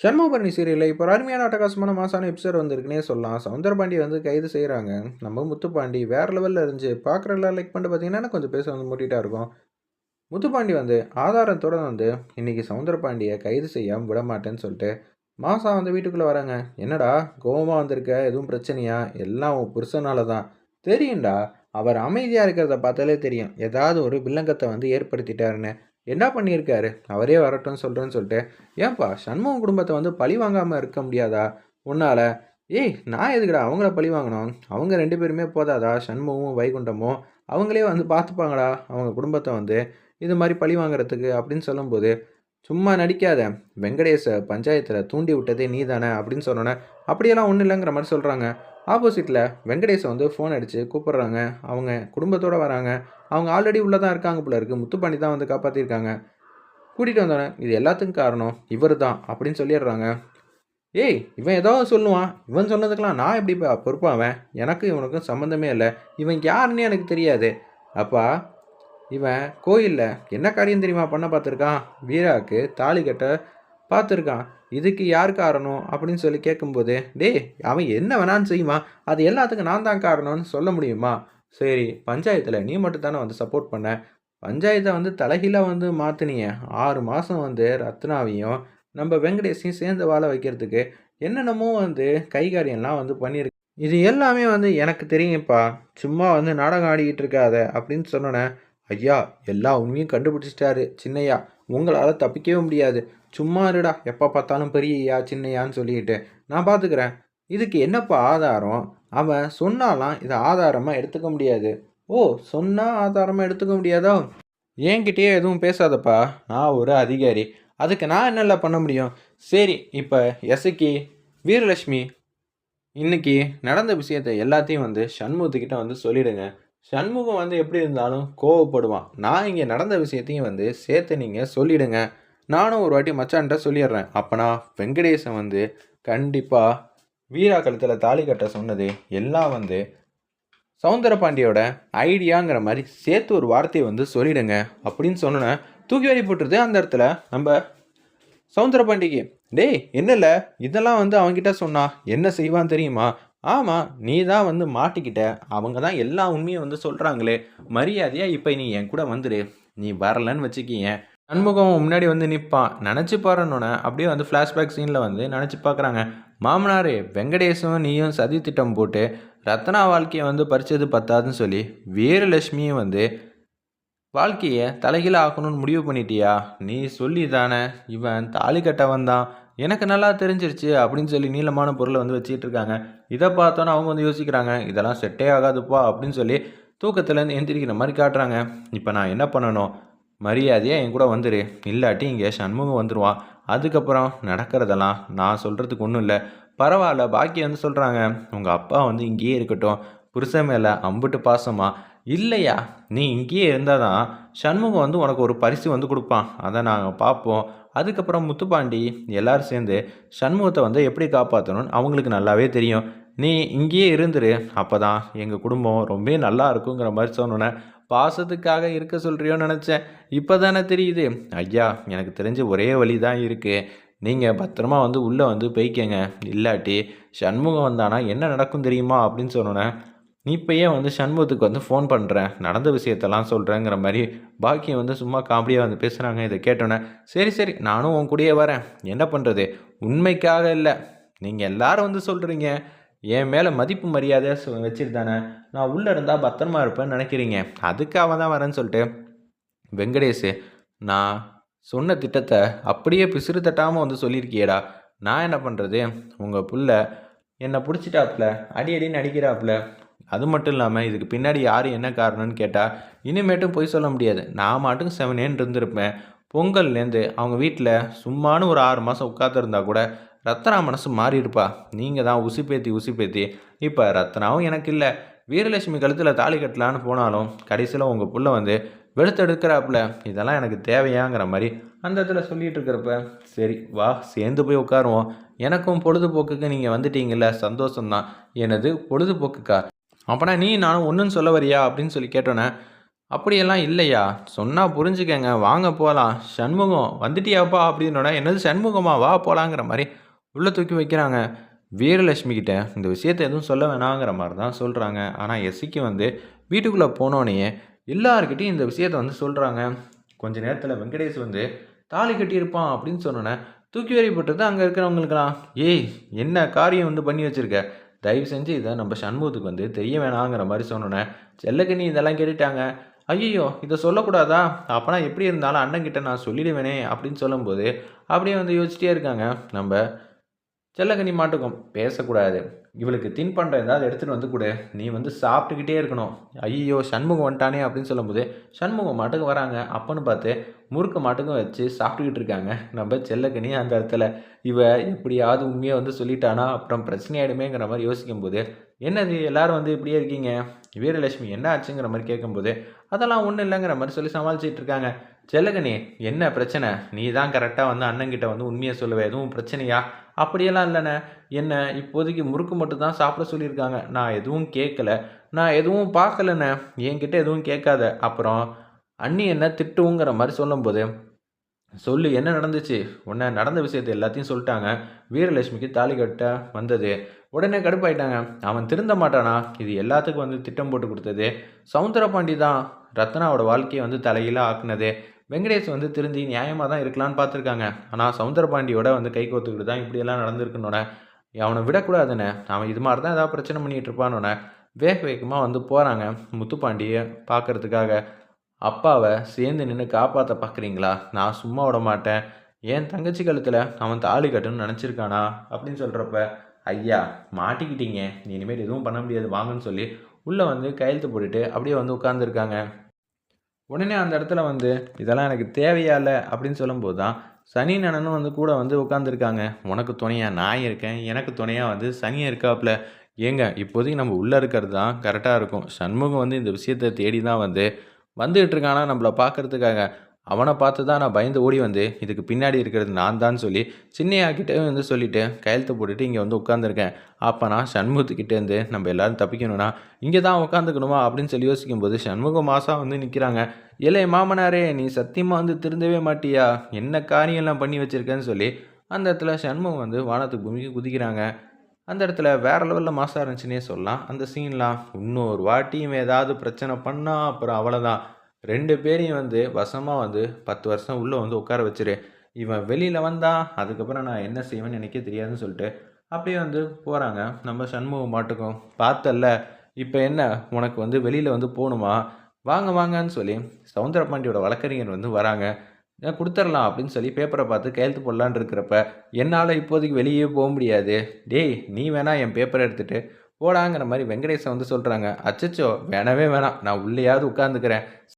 சண்முகபரணி சீரியலில் இப்போ அருமையான அட்டகாசமான மாசான எபிசோட் வந்திருக்குன்னே சொல்லலாம். சவுந்தரபாண்டி வந்து கைது செய்கிறாங்க நம்ம முத்துப்பாண்டி வேறு லெவலில் இருந்துச்சு பார்க்குற எல்லாம் லைக் பண்ணிட்டு பார்த்தீங்கன்னா கொஞ்சம் பேச வந்து மூட்டிகிட்டா இருக்கும். முத்துப்பாண்டி வந்து ஆதாரத்தோட வந்து இன்னைக்கு சவுந்தரபாண்டியை கைது செய்யாமல் விட மாட்டேன்னு சொல்லிட்டு மாசா வந்து வீட்டுக்குள்ளே வராங்க. என்னடா கோவமாக வந்திருக்க? எதுவும் பிரச்சனையா? எல்லாம் உன் புருஷனால தான். தெரியும்டா அவர் அமைதியாக இருக்கிறத பார்த்தாலே தெரியும். ஏதாவது ஒரு வில்லங்கத்தை வந்து ஏற்படுத்திட்டாருன்னு. என்ன பண்ணியிருக்காரு? அவரே வரட்டும்னு சொல்கிறேன்னு சொல்லிட்டு ஏன்பா சண்முகம் குடும்பத்தை வந்து பழி வாங்காமல் இருக்க முடியாதா? உன்னால்? ஏய் நான் எதுக்குடா அவங்கள பழி வாங்கணும்? அவங்க ரெண்டு பேருமே போதாதா? சண்முகமும் வைகுண்டமும் அவங்களே வந்து பார்த்துப்பாங்கடா அவங்க குடும்பத்தை வந்து இது மாதிரி பழி வாங்குறதுக்கு அப்படின்னு சொல்லும்போது சும்மா நடிக்காத. வெங்கடேஷ பஞ்சாயத்தில் தூண்டி விட்டதே நீ தானே அப்படின்னு சொன்னோன்னே அப்படியெல்லாம் ஒன்றும் இல்லைங்கிற மாதிரி சொல்கிறாங்க ஆப்போசிட்டில் வெங்கடேஷை வந்து ஃபோன் அடித்து கூப்பிட்றாங்க. அவங்க குடும்பத்தோடு வராங்க. அவங்க ஆல்ரெடி உள்ளே தான் இருக்காங்க போல இருக்குது முத்துப்பாண்டி தான் வந்து காப்பாற்றிருக்காங்க கூட்டிகிட்டு வந்தோன்னே இது எல்லாத்துக்கும் காரணம் இவர் தான் அப்படின்னு சொல்லிடுறாங்க. ஏய் இவன் ஏதோ சொல்லுவான். இவன் சொன்னதுக்கெல்லாம் நான் எப்படி பொறுப்பாவேன் எனக்கு இவனுக்கும் சம்மந்தமே இல்லை. இவன் யாருன்னு எனக்கு தெரியாது. அப்பா இவன் கோயிலில் என்ன காரியம் தெரியுமா? பண்ண பார்த்துருக்கான். வீராவுக்கு தாலி கட்ட பார்த்துருக்கான். இதுக்கு யார் காரணம்? அப்படின்னு சொல்லி கேட்கும்போது டேய் அவன் என்ன வேணான்னு செய்வான் அது எல்லாத்துக்கும் நான் தான் காரணம்னு சொல்ல முடியுமா? சரி பஞ்சாயத்தில் நீ மட்டும் தானே வந்து சப்போர்ட் பண்ண. பஞ்சாயத்தை வந்து தலைகீழாக வந்து மாற்றினிய ஆறு மாதம் வந்து ரத்னாவையும் நம்ம வெங்கடேஷையும் சேர்ந்து வாழ வைக்கிறதுக்கு என்னென்னமோ வந்து கைகாரியெல்லாம் வந்து பண்ணியிருக்கு. இது எல்லாமே வந்து எனக்கு தெரியும்ப்பா சும்மா வந்து நாடகம் ஆடிக்கிட்டு இருக்காத. அப்படின்னு சொன்னோன்னே ஐயா எல்லா உண்மையும் கண்டுபிடிச்சிட்டாரு சின்னையா. உங்களால் தப்பிக்கவே முடியாது. சும்மா இருடா. எப்போ பார்த்தாலும் பெரியயா சின்னையான்னு சொல்லிட்டு நான் பார்த்துக்கிறேன் இதுக்கு என்னப்பா ஆதாரம்? அவன் சொன்னாலாம் இதை ஆதாரமாக எடுத்துக்க முடியாது. ஓ சொன்னால் ஆதாரமாக எடுத்துக்க முடியாதோ? என்கிட்டயே எதுவும் பேசாதப்பா. நான் ஒரு அதிகாரி. அதுக்கு நான் என்னெல்ல பண்ண முடியும்? சரி இப்போ எசக்கி வீரலட்சுமி இன்னைக்கு நடந்த விஷயத்தை எல்லாத்தையும் வந்து சண்முகத்துக்கிட்ட வந்து சொல்லிடுங்க. சண்முகம் வந்து எப்படி இருந்தாலும் கோவப்படுவான். நான் இங்கே நடந்த விஷயத்தையும் வந்து சேர்த்து நீங்கள் சொல்லிடுங்க. நானும் ஒரு வாட்டி மச்சான்ட்ட சொல்லிடுறேன். அப்போனா வெங்கடேசன் வந்து கண்டிப்பாக வீரா கழுத்தில் தாலி கட்ட சொன்னது எல்லாம் வந்து சவுந்தரபாண்டியோட ஐடியாங்கிற மாதிரி சேர்த்து ஒரு வார்த்தையை வந்து சொல்லிடுங்க அப்படின்னு சொன்னோன்னே தூக்கி வாரி போட்டுருது அந்த இடத்துல நம்ம சவுந்தரபாண்டிக்கு. டேய் என்னல? இதெல்லாம் வந்து அவன்கிட்ட சொன்னா என்ன செய்வான் தெரியுமா? ஆமாம் நீ தான் வந்து மாட்டிக்கிட்ட. அவங்க தான் எல்லா உண்மையும் வந்து சொல்கிறாங்களே மரியாதையாக இப்போ நீ என் கூட வந்துடு நீ வரலன்னு வச்சுக்கியேன் சண்முகம் முன்னாடி வந்து நிற்பான் நினச்சி பாருன்னொன்னே அப்படியே வந்து ஃப்ளாஷ்பேக் சீனில் வந்து நினச்சி பார்க்குறாங்க மாமனாரே வெங்கடேஷும் நீயும் சதி திட்டம் போட்டு ரத்னா வாழ்க்கையை வந்து பறிச்சது பத்தாதுன்னு சொல்லி வீரலட்சுமியும் வந்து வாழ்க்கையை தலைகீழ ஆக்கணும்னு முடிவு பண்ணிட்டியா? நீ சொல்லி தானே இவன் தாலி கட்ட வந்தான் எனக்கு நல்லா தெரிஞ்சிருச்சு அப்படின்னு சொல்லி நீளமான பொருளை வந்து வச்சுட்டு இருக்காங்க. இதை பார்த்தோன்னே அவங்க வந்து யோசிக்கிறாங்க இதெல்லாம் செட்டே ஆகாதுப்பா அப்படின்னு சொல்லி தூக்கத்துலேருந்து எந்திரிக்கிற மாதிரி காட்டுறாங்க. இப்போ நான் என்ன பண்ணணும்? மரியாதையாக என் கூட வந்துரு. இல்லாட்டி இங்கே சண்முகம் வந்துடுவான் அதுக்கப்புறம் நடக்கிறதெல்லாம் நான் சொல்கிறதுக்கு ஒன்றும் இல்லை. பரவாயில்ல பாக்கி வந்து சொல்கிறாங்க உங்கள் அப்பா வந்து இங்கேயே இருக்கட்டும். புருஷன் மேலே அம்புட்டு பாசமாக இல்லையா? நீ இங்கேயே இருந்தால் தான் சண்முகம் வந்து உனக்கு ஒரு பரிசு வந்து கொடுப்பான். அதை நாங்கள் பார்ப்போம். அதுக்கப்புறம் முத்துப்பாண்டி எல்லோரும் சேர்ந்து சண்முகத்தை வந்து எப்படி காப்பாற்றணும்னு அவங்களுக்கு நல்லாவே தெரியும். நீ இங்கேயே இருந்துரு. அப்போ தான் எங்கள் குடும்பம் ரொம்ப நல்லா இருக்குங்கிற மாதிரி சொன்னோன்னே பாசத்துக்காக இருக்க சொல்கிறியோன்னு நினச்சேன். இப்போ தானே தெரியுது. ஐயா எனக்கு தெரிஞ்ச ஒரே வழி தான் இருக்குது நீங்கள் பத்திரமா வந்து உள்ளே வந்து போய்க்கங்க. இல்லாட்டி சண்முகம் வந்தானா என்ன நடக்கும் தெரியுமா அப்படின்னு சொன்னோன்னே நீ இப்போ ஏன் வந்து சண்முகத்துக்கு வந்து ஃபோன் பண்ணுறேன் நடந்த விஷயத்தெல்லாம் சொல்கிறேங்கிற மாதிரி பாக்கியம் வந்து சும்மா காமெடியாக வந்து பேசுகிறாங்க இதை கேட்டோன்னே சரி சரி நானும் உன் கூடயே வரேன். என்ன பண்ணுறது உண்மைக்காக இல்லை. நீங்கள் எல்லாரும் வந்து சொல்கிறீங்க என் மேலே மதிப்பு மரியாதை சு- வச்சுட்டு நான் உள்ளே இருந்தால் பத்திரமா இருப்பேன்னு நினைக்கிறீங்க. அதுக்காக தான் வரேன்னு சொல்லிட்டு வெங்கடேஷ் நான் சொன்ன திட்டத்தை அப்படியே பிசிறு தட்டாமல் வந்து சொல்லியிருக்கியேடா. நான் என்ன பண்ணுறது உங்கள் புள்ள என்னை பிடிச்சிட்டாப்புல அடி அடின்னு அடிக்கிறாப்புல அது மட்டும் இல்லாமல் இதுக்கு பின்னாடி யார் என்ன காரணம்னு கேட்டால் இனிமேட்டும் போய் சொல்ல முடியாது. நான் மாட்டுக்கு செவனேன்னு இருந்திருப்பேன். பொங்கல்லேருந்து அவங்க வீட்டில் சும்மானு ஒரு ஆறு மாதம் உட்காந்துருந்தா கூட ரத்னா மனசு மாறியிருப்பா. நீங்கள் தான் உசி பேத்தி உசி பேத்தி. இப்போ ரத்னாவும் எனக்கு இல்லை. வீரலட்சுமி கழுத்தில் தாலி கட்டலான்னு போனாலும் கடைசியில் உங்கள் புள்ள வந்து வெளுத்தெடுக்கிறாப்புல இதெல்லாம் எனக்கு தேவையாங்கிற மாதிரி அந்த இடத்துல சொல்லிட்டு இருக்கிறப்ப சரி வா சேர்ந்து போய் உட்காருவோம். எனக்கும் பொழுதுபோக்குக்கு நீங்கள் வந்துட்டீங்கல்ல சந்தோஷம்தான். எனது பொழுதுபோக்குக்கா? அப்போனா நீ நானும் ஒன்றுன்னு சொல்ல வரியா அப்படின்னு சொல்லி கேட்டோன்னே அப்படியெல்லாம் இல்லையா? சொன்னால் புரிஞ்சுக்கங்க வாங்க போகலாம் சண்முகம் வந்துட்டியாப்பா? அப்படின்னோட என்னது சண்முகமா? வா போகலாங்கிற மாதிரி உள்ளே தூக்கி வைக்கிறாங்க. வீரலட்சுமி கிட்ட இந்த விஷயத்தை எதுவும் சொல்ல வேணாங்கிற மாதிரி தான் சொல்கிறாங்க ஆனால் எஸ்சிக்கு வந்து வீட்டுக்குள்ளே போனோடனே எல்லாருக்கிட்டையும் இந்த விஷயத்தை வந்து சொல்கிறாங்க கொஞ்ச நேரத்தில் வெங்கடேஷ் வந்து தாலி கட்டியிருப்பான் அப்படின்னு சொன்னோன்னே தூக்கி வரைப்பட்டது அங்கே இருக்கிறவங்களுக்கெல்லாம். ஏய் என்ன காரியம் வந்து பண்ணி வச்சிருக்க? தயவு செஞ்சு இதை நம்ம சண்முகத்துக்கு வந்து தெரிய வேணாங்கிற மாதிரி சொன்னோன்னே செல்லக்கண்ணி இதெல்லாம் கேட்டுட்டாங்க. ஐயோ இதை சொல்லக்கூடாதா? அப்போனா எப்படி இருந்தாலும் அண்ணன்கிட்ட நான் சொல்லிடுவேனே அப்படின்னு சொல்லும்போது அப்படியே வந்து யோசிச்சிட்டே இருக்காங்க. நம்ம செல்லக்கண்ணி மாட்டுக்கும் பேசக்கூடாது. இவளுக்கு தின்பண்டம் ஏதாவது எடுத்துகிட்டு வந்து கொடு. நீ வந்து சாப்பிட்டுக்கிட்டே இருக்கணும். ஐயோ சண்முகம் வந்துட்டானே அப்படின்னு சொல்லும்போது சண்முகம் மாட்டுக்கு வராங்க. அப்பன்னு பார்த்து முறுக்கு மாட்டுக்கும் வச்சு சாப்பிட்டுக்கிட்டு இருக்காங்க. நம்ம செல்லக்கனி அந்த இடத்துல. இவ எப்படியாவது உண்மையை வந்து சொல்லிட்டானா? அப்புறம் பிரச்சனையாயிடுமேங்கிற மாதிரி மாதிரி யோசிக்கும்போது என்னது எல்லாரும் வந்து இப்படியே இருக்கீங்க? வீரலட்சுமி என்ன ஆச்சுங்கிற மாதிரி கேட்கும்போது அதெல்லாம் ஒன்றும் இல்லைங்கிற மாதிரி சொல்லி சமாளிச்சிட்டு இருக்காங்க. செல்லகனி என்ன பிரச்சனை? நீ தான் கரெக்டாக வந்து அண்ணங்கிட்ட வந்து உண்மையை சொல்லுவே. எதுவும் பிரச்சனையா? அப்படியெல்லாம் இல்லைண்ணே. என்ன இப்போதைக்கு முறுக்கு மட்டும் தான் சாப்பிட சொல்லியிருக்காங்க. நான் எதுவும் கேட்கல. நான் எதுவும் பார்க்கலண்ணே. என்கிட்ட எதுவும் கேட்காத. அப்புறம் அண்ணி என்ன திட்டுங்கிற மாதிரி சொல்லும்போது சொல்லு என்ன நடந்துச்சு? உன்னை நடந்த விஷயத்தை எல்லாத்தையும் சொல்லிட்டாங்க. வீரலட்சுமிக்கு தாலி கட்ட வந்தது. உடனே கடுப்பாயிட்டாங்க. அவன் திருந்த மாட்டானா? இது எல்லாத்துக்கும் வந்து திட்டம் போட்டு கொடுத்தது. சவுந்தரபாண்டி தான் ரத்னாவோட வாழ்க்கையை வந்து தலையில ஆக்குனது. வெங்கடேஷ் வந்து திருந்தி நியாயமாக தான் இருக்கலான்னு பார்த்துருக்காங்க. ஆனால் சவுந்தரபாண்டியோட வந்து கை கோத்துக்கிட்டு தான் இப்படியெல்லாம் நடந்திருக்குன்னொன்னே அவனை விடக்கூடாதுண்ணே அவன் இது மாதிரி தான் ஏதாவது பிரச்சனை பண்ணிகிட்டு இருப்பானோன்னே வேக வேகமாக வந்து போகிறாங்க முத்துப்பாண்டியை பார்க்கறதுக்காக. அப்பாவை சேர்ந்து நின்று காப்பாற்ற பார்க்குறீங்களா? நான் சும்மா விட மாட்டேன். என் தங்கச்சி கழுத்தில் அவன் தாலி கட்டுன்னு நினச்சிருக்கானா? அப்படின்னு சொல்கிறப்ப ஐயா மாட்டிக்கிட்டீங்க. நீ இனிமேல் எதுவும் பண்ண முடியாது. வாங்கன்னு சொல்லி உள்ளே வந்து கையெழுத்து போட்டுட்டு அப்படியே வந்து உட்காந்துருக்காங்க உடனே அந்த இடத்துல வந்து இதெல்லாம் எனக்கு தேவையா இல்லை? அப்படின்னு சொல்லும்போது தான் சனி நனனும் வந்து கூட வந்து உட்காந்துருக்காங்க உனக்கு துணையாக நான் இருக்கேன். எனக்கு துணையாக வந்து சனியாக இருக்காப்புல ஏங்க இப்போதைக்கு நம்ம உள்ளே இருக்கிறது தான் கரெக்டாக இருக்கும். சண்முகம் வந்து இந்த விஷயத்தை தேடி தான் வந்து வந்துகிட்டு இருக்கானா நம்மளை பார்க்கறதுக்காக அவனை பார்த்து தான் நான் பயந்து ஓடி வந்து இதுக்கு பின்னாடி இருக்கிறது நான் தான் சொல்லி சின்னையாக்கிட்டே வந்து சொல்லிவிட்டு கையெழுத்து போட்டுட்டு இங்கே வந்து உட்காந்துருக்கேன் அப்போ நான் சண்முகத்துக்கிட்டேருந்து நம்ம எல்லோரும் தப்பிக்கணும்னா இங்கே தான் உட்காந்துக்கணுமா அப்படின்னு சொல்லி யோசிக்கும்போது சண்முகம் மாதம் வந்து நிற்கிறாங்க இல்லை மாமனாரே நீ சத்தியமாக வந்து திருந்தவே மாட்டியா? என்ன காரியம்லாம் பண்ணி வச்சுருக்கேன்னு சொல்லி அந்த இடத்துல சண்முகம் வந்து வானத்துக்கு பூமிக்கு குதிக்கிறாங்க. அந்த இடத்துல வேறு லெவலில் மாசாக இருந்துச்சுன்னே சொல்லலாம். அந்த சீன்லாம் இன்னொரு வாட்டியும் ஏதாவது பிரச்சனை பண்ணால் அப்புறம் அவ்வளோதான் ரெண்டு பேரையும் வந்து வசமாக வந்து பத்து வருஷம் உள்ளே வந்து உட்கார வச்சிரு. இவன் வெளியில் வந்தால் அதுக்கப்புறம் நான் என்ன செய்வேன்னு எனக்கே தெரியாதுன்னு சொல்லிட்டு அப்படியே வந்து போகிறாங்க நம்ம சண்முகம் மாட்டுக்கும் பார்த்தல்ல இப்போ என்ன? உனக்கு வந்து வெளியில் வந்து போகணுமா வாங்க வாங்கன்னு சொல்லி சவுந்தரபாண்டியோட வழக்கறிஞர் வந்து வராங்க. ஏன் கொடுத்துர்லாம் அப்படின்னு சொல்லி பேப்பரை பார்த்து கையெழுத்து போடலான் இருக்கிறப்ப என்னால் இப்போதைக்கு வெளியே போக முடியாது. டேய் நீ வேணா என் பேப்பரை எடுத்துகிட்டு போடாங்கிற மாதிரி வெங்கடேசன் வந்து சொல்கிறாங்க அச்சச்சோ வேணவே வேணாம். நான் உள்ளேயாவது உட்காந்துக்கிறேன்